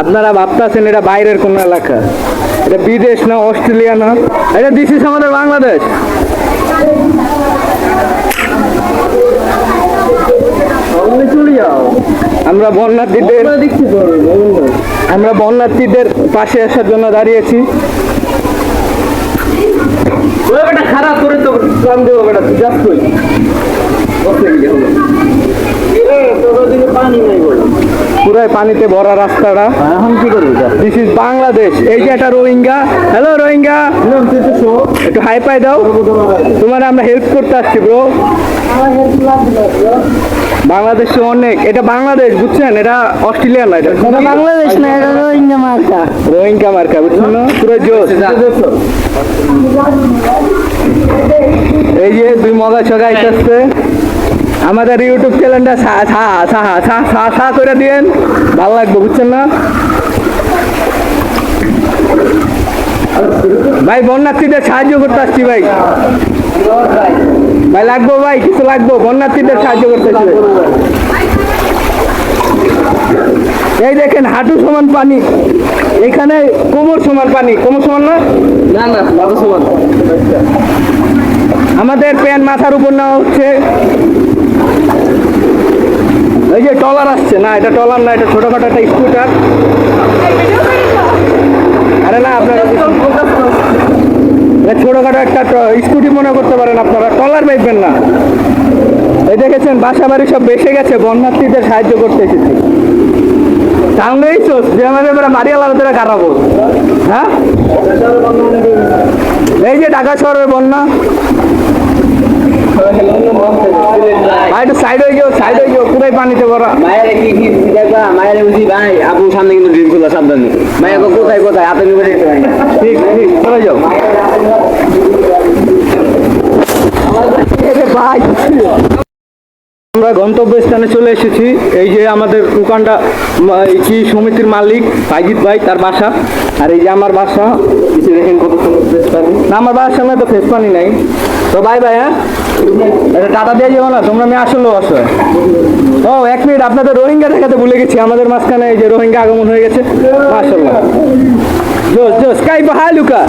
আপনারা ভাবতেছেন এটা বাইরের কোন এলাকা? এটা বিদেশ না অস্ট্রেলিয়া না? এটা দিস ইস আমাদের বাংলাদেশ। আমরা বন্যার্থীদের আমরা বন্যার্থীদের পাশে আসার জন্য দাঁড়িয়েছি। খারাপ করে তো বেটা তুই যাস কই পানিতে ভরা রাস্তাটা? এখন কি করবি দিস ইজ বাংলাদেশ এই যে একটা রোহিঙ্গা। হ্যালো রোহিঙ্গা। একটু হাই পাই দাও। তোমার আমরা হেল্প করতে আসছি ব্রো বাংলাদেশে অনেক। এটা বাংলাদেশ বুঝছেন? এটা অস্ট্রেলিয়া না এটা বাংলাদেশ না এটা রোহিঙ্গা মার্কা। রোহিঙ্গা মার্কা বুঝছেন না? পুরো জোশ। এই যে দুই মগা ছগা আমাদের ইউটিউব চ্যানেলটা সা করে দিয়েন। ভালো লাগবে বুঝছেন না? ভাই বন্যার্থীদের সাহায্য করতে আসছি ভাই। ভাই লাগবো ভাই কিছু লাগবো? বন্যার্থীদের সাহায্য করতে আসছি এই দেখেন হাঁটু সমান পানি। এখানে কোমর সমান পানি। কোমর সমান না? না না সমান। আমাদের প্যান্ট মাথার উপর নেওয়া হচ্ছে। যে টলার আসছে, না, এটা টলার না, এটা ছোটখাটো একটা স্কুটার। আরে না, আপনারা ছোটখাটো একটা স্কুটি মনে করতে পারেন আপনারা টলার পাইবেন না। এই দেখেছেন বাসা বাড়ি সব বেসে গেছে, বন্যার্থীদের সাহায্য করতে এসেছি। হ্যাঁ? এই যে ঢাকা শহরের বন্যা। ভাই একটু সাইড হয়ে সাইড হয়ে পুরাই পানিতে ভরা। মায়ের কি কি দেখবা মায়ের বুঝি ভাই আপু সামনে কিন্তু ড্রিম করল সাবধানে। মায়ের কোথায় কোথায়? হাতে নিবে দেখতে পাই না। ঠিক ঠিক চলে যাও। ভাই আমরা গন্তব্যস্থানে চলে এসেছি। এই যে আমাদের দোকানটা এই কি সমিতির মালিক সাইজিৎ ভাই তার বাসা। আর এই যে আমার বাসা দেখেন কত সুন্দর ফ্রেশ পানি। না আমার বাসার সামনে তো ফ্রেশ পানি নাই। তো বাই বাই হ্যাঁ? এটা টাটা দিয়ে যাব না, তোমরা মেয়ে আসলো আসো ও, এক মিনিট, আপনাদের রোহিঙ্গা দেখাতে ভুলে গেছি, আমাদের মাঝখানে এই যে রোহিঙ্গা আগমন হয়ে গেছে। মাসাল্লাহ জোস জোস কাই বাহালুকা